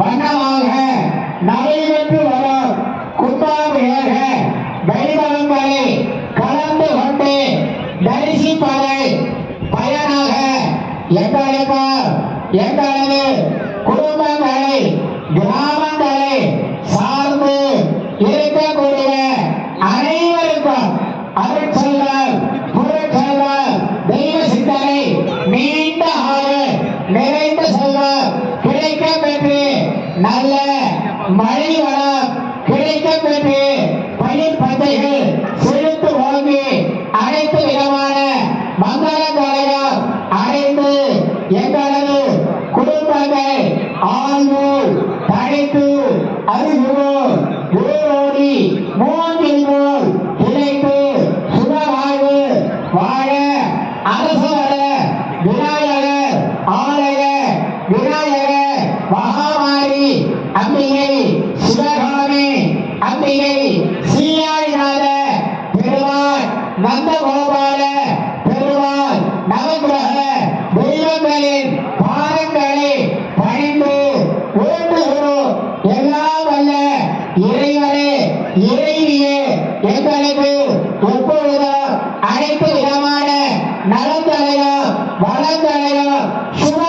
வண்ணமாக நடைபெற்று வரும் கும்பாபிஷேக வைபவங்களை கலந்து கொண்டு தரிசிப்பதை பயனாக எங்களுக்கு எங்களது குடும்பங்களை கிராமங்களை சார்ந்து இருக்கக்கூடிய அனைவருக்கும் அருட்செல்வர் பொருட்செல்வர் தெய்வ சித்தனை நீண்ட நல்ல மழை வளம் கிடைக்க பெற்று பயிர் பந்தைகள் செலுத்து வாங்கி அனைத்து விதமான மங்களங்களையும் அனைத்து எங்களது குடும்பங்கள் ஆழ்வு தழைத்து அறிவுவோம் வேரோடி மூங்கில் சுகவாழ்வு வாழ அரசு வர விநாயகர் அம்பிகை சிவகாமி அம்பிகை சீயாழிநாத பெருமாள் நந்த கோபால பெருமாள் நவகிரக தெய்வங்களின் பாதங்களை பணிந்து வேண்டுகிறோம். எல்லாம் வல்ல இறைவனே இறைவியே எங்களுக்கு எப்பொழுதும் அனைத்து விதமான நலந்தலையும் வளந்தலையும் சுகங்களையும்